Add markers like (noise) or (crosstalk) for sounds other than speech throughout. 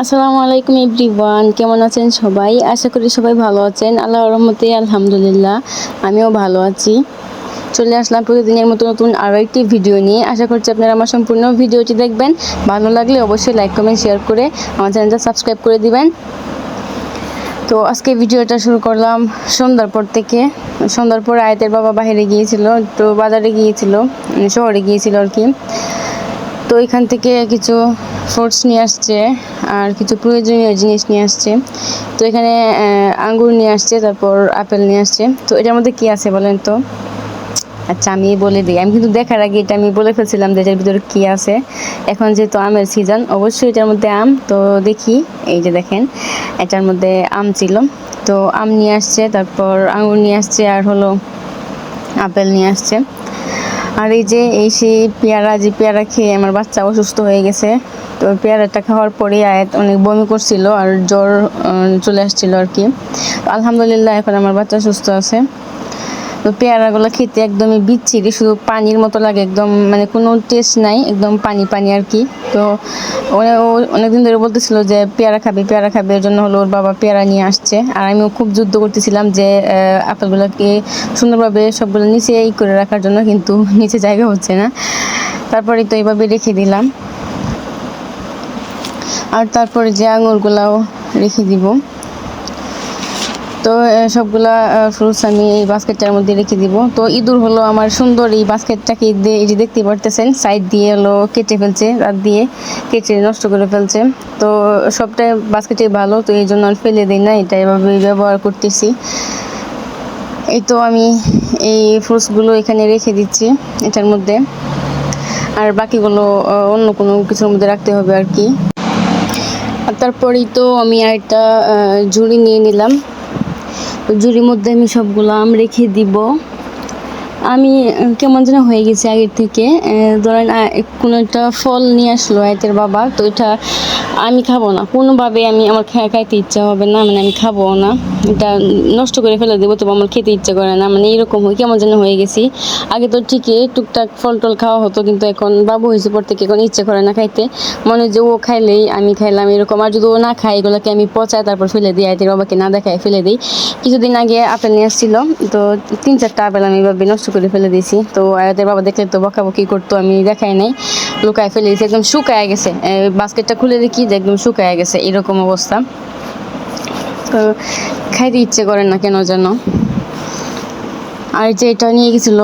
আসসালামু আলাইকুম এভরিওয়ান, কেমন আছেন সবাই? আশা করি সবাই ভালো আছেন। আল্লাহ রহমতে, আলহামদুলিল্লাহ, আমিও ভালো আছি। চলে আসলাম প্রতিদিনের মতো নতুন আরও একটি ভিডিও নিয়ে। আশা করছি আপনারা আমার সম্পূর্ণ ভিডিওটি দেখবেন। ভালো লাগলে অবশ্যই লাইক, কমেন্ট, শেয়ার করে আমার চ্যানেলটা সাবস্ক্রাইব করে দিবেন। তো আজকে ভিডিওটা শুরু করলাম সন্ধ্যার পর থেকে। সন্ধ্যার পর আয়তের বাবা বাইরে গিয়েছিল, তো বাজারে গিয়েছিল মানে শহরে গিয়েছিল আর কি। তো এখান থেকে কিছু ফ্রুটস নিয়ে আসছে আর কিছু প্রয়োজনীয় জিনিস নিয়ে আসছে। তো এখানে আঙ্গুর নিয়ে আসছে, তারপর আপেল নিয়ে আসছে। তো এটার মধ্যে কি আছে বলেন তো? আচ্ছা আমি বলে দিই। আমি কিন্তু দেখার আগে এটা আমি বলে ফেলছিলাম যে এটার ভিতরে কী আছে। এখন যেহেতু আমের সিজন অবশ্যই এটার মধ্যে আম। তো দেখি, এই যে দেখেন, এটার মধ্যে আম ছিল। তো আম নিয়ে আসছে, তারপর আঙুর নিয়ে আসছে, আর হলো আপেল নিয়ে আসছে। আর এই যে, এই সেই পেয়ারা, যে পেয়ারা খেয়ে আমার বাচ্চা অসুস্থ হয়ে গেছে, তো পেয়ারাটা খাওয়ার পরে আয়াত অনেক বমি করছিল আর জ্বর চলে আসছিল আর কি। আলহামদুলিল্লাহ এখন আমার বাচ্চা সুস্থ আছে। তো পেয়ারাগুলো খেতে একদমই বিচ্ছিরি, শুধু পানির মতো লাগে, একদম মানে কোনো টেস্ট নাই, একদম পানি পানি আর কি। তো অনেকদিন ধরে বলতেছিল যে পেয়ারা খাবে পেয়ারা খাবে, এর জন্য হলো ওর বাবা পেয়ারা নিয়ে আসছে। আর আমিও খুব যুদ্ধ করতেছিলাম যে আপেলগুলোকে সুন্দরভাবে সবগুলো নিচে ই করে রাখার জন্য, কিন্তু (laughs) নিচে জায়গা হচ্ছে না। তারপরে তো এইভাবে রেখে দিলাম। আর তারপরে যে আঙুরগুলাও রেখে দিব। তো সবগুলা ফ্রুটস আমি এই বাস্কেটটার মধ্যে রেখে দিব। তো ইঁদুর হলো আমার সুন্দর এই বাস্কেটটাকে এই যে দেখতে পারতেছেন সাইড দিয়ে হলো কেটে ফেলছে, রাত দিয়ে কেটে নষ্ট করে ফেলছে। তো সবটাই বাস্কেটে ভালো, তো এই জন্য আর ফেলে দিই না, এটা এভাবে ব্যবহার করতেছি। এই তো আমি এই ফ্রুটসগুলো এখানে রেখে দিচ্ছি এটার মধ্যে। আর বাকিগুলো অন্য কোনো কিছুর মধ্যে রাখতে হবে আর কি। তারপরেই তো আমি আরেকটা ঝুড়ি নিয়ে নিলাম। তো ঝুড়ির মধ্যে আমি সবগুলো আম রেখে দিব। আমি কেমন যেন হয়ে গেছি আগের থেকে। ধরেন কোনো একটা ফল নিয়ে আসলো আয়তের বাবা, তো এটা আমি খাব না। কোনোভাবে আমি আমার খাইতে ইচ্ছা হবে না মানে আমি খাব না। এটা নষ্ট করে ফেলে দেবো, তবু আমার খেতে ইচ্ছা করে না। মানে এরকম হয় কেমন যেন হয়ে গেছি। আগে তো ঠিকই টুকটাক ফল টল খাওয়া হতো, কিন্তু এখন বাবু হয়েছে পর থেকে এখন ইচ্ছে করে না খাইতে। মনে যে ও খাইলেই আমি খাইলাম এরকম। আর যদি ও না খায়, এগুলোকে আমি পচাই তারপর ফেলে দিই আয়তের বাবাকে না দেখায় ফেলে দিই। কিছুদিন আগে আপেল নিয়ে আসছিল, তো তিন চারটা আপেল আমি এভাবে নষ্ট করে ফেলে দিয়েছি। তো আয়াতের বাবা দেখলে তো বকাবকি করতো, আমি দেখাই নাই। লুকায় ফেলে দিয়েছি, একদম শুকায় গেছে। বাস্কেটটা খুলে দেখি যে একদম শুকায় গেছে, এরকম অবস্থা। তো খাইতে ইচ্ছে করে না কেন যেন। আর যে এটা নিয়ে গেছিল,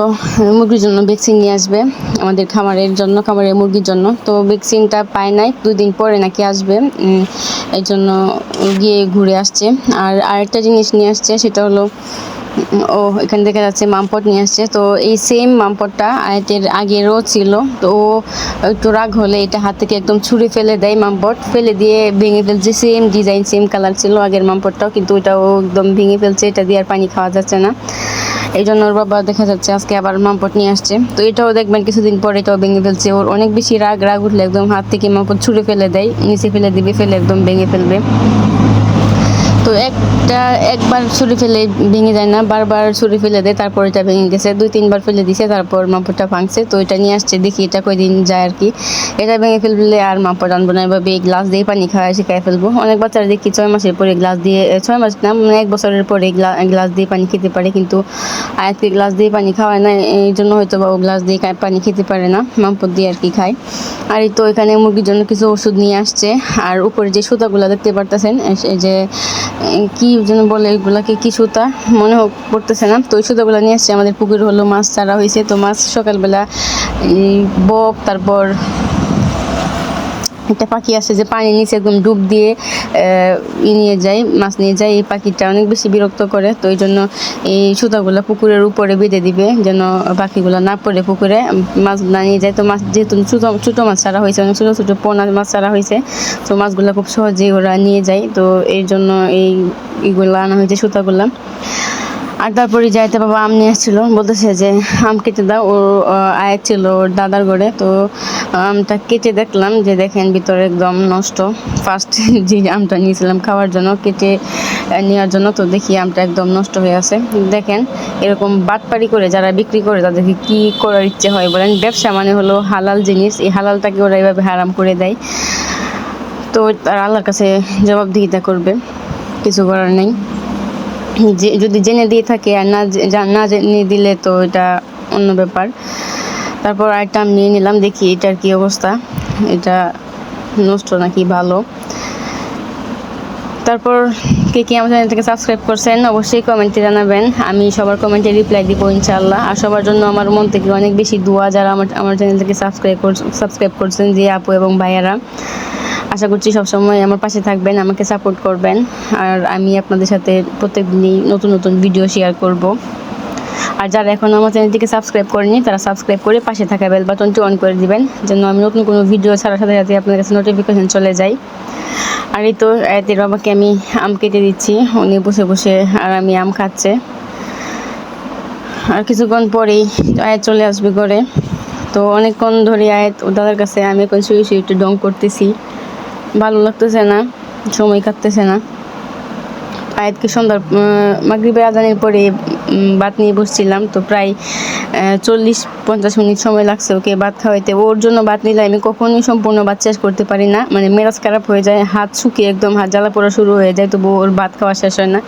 মুরগির জন্য ভ্যাকসিন নিয়ে আসবে, আমাদের খামারের জন্য, খামারের মুরগির জন্য। তো ভ্যাকসিনটা পায় নাই, দুই দিন পরে নাকি আসবে। এই জন্য গিয়ে ঘুরে আসছে। আর আরেকটা জিনিস নিয়ে আসছে, সেটা হলো ও, এখানে দেখা যাচ্ছে, মামপট নিয়ে আসছে। তো এই সেম মামপটটা আয়তের আগেরও ছিল। তো ও একটু রাগ হলে এটা হাত থেকে একদম ছুঁড়ে ফেলে দেয় মামপট। ফেলে দিয়ে ভেঙে ফেলছে সেম ডিজাইন সেম কালার ছিল আগের মামপটটাও, কিন্তু ওটাও একদম ভেঙে ফেলছে, এটা দিয়ে আর পানি খাওয়া যাচ্ছে না। এই জন্য ওর বাবা দেখা যাচ্ছে আজকে আবার মামপট নিয়ে আসছে। তো এটাও দেখবেন কিছুদিন পরে এটাও ভেঙে ফেলছে। ওর অনেক বেশি রাগ রাগ উঠলে একদম হাত থেকে মামপট ছুঁড়ে ফেলে দেয়, নিচে ফেলে দিবে, ফেলে একদম ভেঙে ফেলবে। তো একটা একবার ছুরি ফেলে ভেঙে যায় না, বারবার ছুরি ফেলে দেয়, তারপর এটা ভেঙে গেছে। দুই, তিনবার ফেলে দিছে, তারপর মাপড়টা ভাঙছে। তো এটা নিয়ে আসছে, দেখি এটা কয়দিন যায় আর কি। এটা ভেঙে ফেললে আর মাপড় আনব না। এভাবে গ্লাস দিয়ে পানি খাওয়া শিখাই ফেলব। অনেক বাচ্চারা দেখি ছয় মাসের পরে গ্লাস দিয়ে, ছয় মাস না মানে এক বছরের পরে গ্লাস দিয়ে পানি খেতে পারে। কিন্তু আয়াতকে গ্লাস দিয়ে পানি খাওয়ায় না, এই জন্য হয়তো বা ও গ্লাস দিয়ে পানি খেতে পারে না, মাপড় দিয়ে আর কি খায়। আর এই তো এখানে মুরগির জন্য কিছু ওষুধ নিয়ে আসছে। আর উপরে যে সুতাগুলো দেখতে পারতেছেন যে কি যেন বলে এগুলাকে, কি সুতা? মনে হোক, পড়তেছে না। তো ওই সুতাগুলো নিয়ে আসছে। আমাদের পুকুর হলো মাছ ছাড়া হয়েছে। তো মাছ সকালবেলা বক, তারপর একটা পাখি আছে যে পানির নিচে একদম ডুব দিয়ে ই নিয়ে যায়, মাছ নিয়ে যায়, এই পাখিটা অনেক বেশি বিরক্ত করে। তো এই জন্য এই সুতাগুলো পুকুরের উপরে বেঁধে দিবে, যেন পাখিগুলো না পড়ে পুকুরে। মাছ না নিয়ে যায়, তো মাছ যেহেতু ছোটো ছোটো মাছ ছাড়া হয়েছে, অনেক ছোটো ছোটো পোনা মাছ ছাড়া হয়েছে, তো মাছগুলো খুব সহজেই ওরা নিয়ে যায়। তো এই জন্য এই এইগুলো আনা হয়েছে সুতাগুলো। আর তারপরে যাইতে বাবা আম নিয়ে আসছিল। বলতেছে যে, আম কেটে দাও ও আয় ছিল ওর দাদার ঘরে। তো আমটা কেটে দেখলাম যে, দেখেন ভিতরে একদম নষ্ট। ফার্স্ট (laughs) যে আমটা নিয়েছিলাম খাওয়ার জন্য, কেটে নেওয়ার জন্য, তো দেখি আমটা একদম নষ্ট হয়ে আছে। দেখেন এরকম বাটপারি করে যারা বিক্রি করে, তাদেরকে কি করার ইচ্ছে হয় বলেন? ব্যবসা মানে হলো হালাল জিনিস। এই হালালটাকে ওরা এইভাবে হারাম করে দেয়। তো তার আল্লাহর কাছে জবাবদিহিতা করবে। কিছু করার নেই। যে, যদি জেনে দিয়ে থাকে আর না না জেনে দিলে তো এটা অন্য ব্যাপার। তারপর আরেকটা আমি নিয়ে নিলাম, দেখি এটার কি অবস্থা। এটা নষ্ট নাকি ভালো? তারপর কে কে আমার চ্যানেলটাকে সাবস্ক্রাইব করছেন, অবশ্যই কমেন্টে জানাবেন। আমি সবার কমেন্টে রিপ্লাই দিব ইনশাল্লাহ আর সবার জন্য আমার মন থেকে অনেক বেশি দোয়া যারা আমার আমার চ্যানেলটাকে সাবস্ক্রাইব সাবস্ক্রাইব করছেন যে আপু এবং ভাইয়ারা। আশা করছি সবসময় আমার পাশে থাকবেন, আমাকে সাপোর্ট করবেন। আর আমি আপনাদের সাথে প্রত্যেকদিনই নতুন নতুন ভিডিও শেয়ার করব। আর যারা এখন আমার চ্যানেলটিকে সাবস্ক্রাইব করেনি তারা সাবস্ক্রাইব করে পাশে থাকা বেল বাটনটি অন করে দিবেন, যেন আমি নতুন কোনো ভিডিও ছাড়ার সাথে সাথে আপনার কাছে নোটিফিকেশন চলে যায়। আর এই তো আয়াতের বাবাকে আমি আম কেটে দিচ্ছি, উনি বসে বসে আর আমি আম খাচ্ছে। আর কিছুক্ষণ পরেই আয়াত চলে আসবে ঘরে। তো অনেকক্ষণ ধরে আয়াত দাদার কাছে আমি এখন শুয়ে শুয়ে একটু ডং করতেছি। ভালো লাগতেছে না, সময় কাটতেছে না। আয়াতকে সন্ধ্যার মাগরিবের আজানের পরে ভাত নিয়ে বসছিলাম, তো প্রায় চল্লিশ পঞ্চাশ মিনিট সময় লাগছে ওকে ভাত খাওয়াইতে। ওর জন্য ভাত নিলে আমি কখনোই সম্পূর্ণ ভাত শেষ করতে পারি না। মানে মেরাজ খারাপ হয়ে যায়, হাত শুকিয়ে একদম হাত জ্বালা পড়া শুরু হয়ে যায় তবু ওর ভাত খাওয়া শেষ হয় না।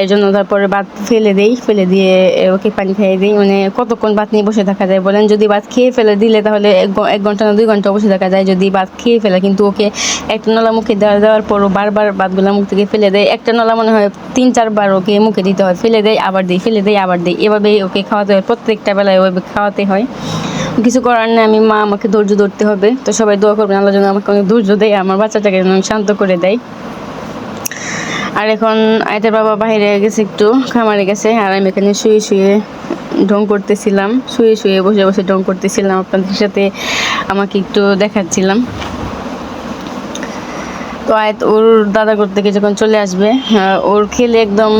এর জন্য তারপরে ভাত ফেলে দেই, ফেলে দিয়ে ওকে পানি খাইয়ে দিই। মানে কতক্ষণ ভাত নিয়ে বসে থাকা যায় বলেন? যদি ভাত খেয়ে ফেলে দিলে তাহলে এক ঘণ্টা না দুই ঘণ্টা বসে থাকা যায় যদি ভাত খেয়ে ফেলে। কিন্তু ওকে একটা নলা মুখে দেওয়া দেওয়ার পরও বারবার ভাতগুলা মুখ থেকে ফেলে দেয়। একটা নলা মনে হয় তিন চারবার ওকে মুখে দিতে হয়, ফেলে দেয়, আবার দিই ফেলে দেয় আবার দিই। এভাবেই ওকে খাওয়াতে হয়। প্রত্যেকটা বেলায় ওইভাবে খাওয়াতে হয়। কিছু করার নেই আমি মা আমাকে ধৈর্য ধরতে হবে। তো সবাই দোয়া করবেন, আল্লাহ যেন আমাকে অনেক ধৈর্য দেয়, আমার বাচ্চাটাকে যেন শান্ত করে দেয়। আর এখন আয়তের বাবা বাইরে গেছে একটু, খামারে গেছে। আর আমি এখানে শুয়ে শুয়ে ঢং করতেছিলাম। শুয়ে শুয়ে বসে বসে ঢং করতেছিলাম। আপনাদের সাথে আমাকে একটু দেখাচ্ছিলাম। তো আয়াত ওর দাদা ঘর থেকে যখন চলে আসবে ওর খেলে একদম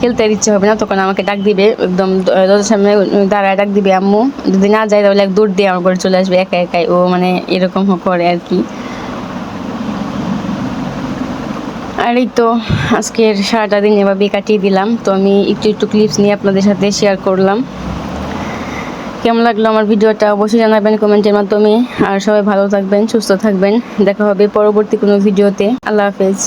খেলতে ইচ্ছে হবে না, তখন আমাকে ডাক দিবে, একদম দ- দরজার সামনে দাঁড়ায় ডাক দিবে, আম্মু, যদি না যায় তাহলে এক দৌড় দিয়ে আমার ঘরে চলে আসবে, একা একাই। ও মানে এরকম করে আর কি। আর এই তো আজকের সারাটা দিন এভাবে কাটিয়ে দিলাম। তো আমি একটু একটু ক্লিপস নিয়ে আপনাদের সাথে শেয়ার করলাম। কেমন লাগল আমার ভিডিওটা? অবশ্যই জানাবেন কমেন্টের মাধ্যমে। আর সবাই ভালো থাকবেন, সুস্থ থাকবেন। দেখা হবে পরবর্তী কোনো ভিডিওতে। আল্লাহ হাফেজ।